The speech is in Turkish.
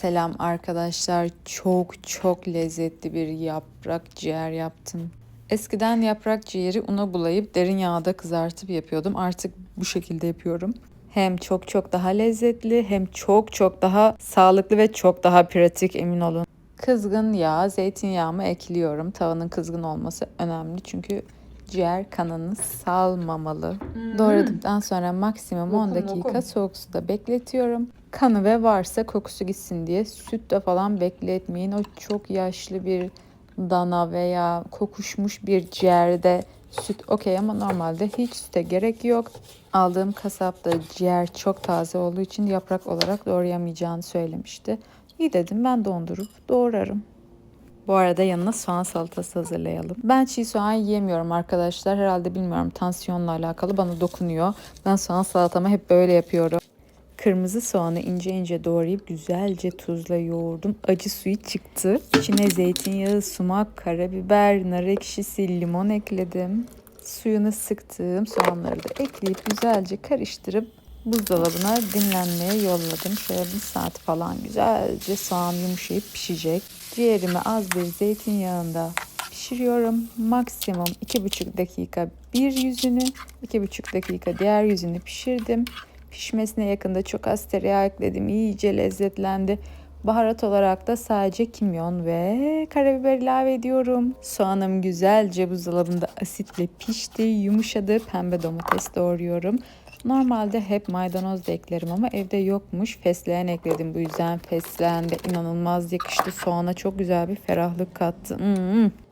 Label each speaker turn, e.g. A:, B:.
A: Selam arkadaşlar. Çok çok lezzetli bir yaprak ciğer yaptım. Eskiden yaprak ciğeri una bulayıp derin yağda kızartıp yapıyordum. Artık bu şekilde yapıyorum. Hem çok çok daha lezzetli hem çok çok daha sağlıklı ve çok daha pratik emin olun. Kızgın yağ, zeytinyağımı ekliyorum. Tavanın kızgın olması önemli çünkü ciğer kanını salmamalı. Doğradıktan sonra maksimum 10
B: Lokum,
A: dakika
B: lokum.
A: soğuk suda bekletiyorum. Kanı ve varsa kokusu gitsin diye sütte falan bekletmeyin. O çok yaşlı bir dana veya kokuşmuş bir ciğerde süt okey ama normalde hiç süte gerek yok. Aldığım kasapta ciğer çok taze olduğu için yaprak olarak doğrayamayacağını söylemişti. İyi dedim ben dondurup doğrarım. Bu arada yanına soğan salatası hazırlayalım. Ben çiğ soğan yiyemiyorum arkadaşlar. Herhalde bilmiyorum tansiyonla alakalı bana dokunuyor. Ben soğan salatamı hep böyle yapıyorum. Kırmızı soğanı ince ince doğrayıp güzelce tuzla yoğurdum. Acı suyu çıktı. İçine zeytinyağı, sumak, karabiber, nar ekşisi, limon ekledim. Suyunu sıktım. Soğanları da ekleyip güzelce karıştırıp buzdolabına dinlenmeye yolladım. Şöyle bir saat falan güzelce soğan yumuşayıp pişecek. Ciğerimi az bir zeytinyağında pişiriyorum. Maksimum 2,5 dakika bir yüzünü, 2,5 dakika diğer yüzünü pişirdim. Pişmesine yakında çok az tereyağı ekledim. İyice lezzetlendi. Baharat olarak da sadece kimyon ve karabiber ilave ediyorum. Soğanım güzelce buzdolabında asitle pişti, yumuşadı. Pembe domates doğruyorum. Normalde hep maydanoz da eklerim ama evde yokmuş. Fesleğen ekledim bu yüzden fesleğen de inanılmaz yakıştı. Soğana çok güzel bir ferahlık kattı. Mm.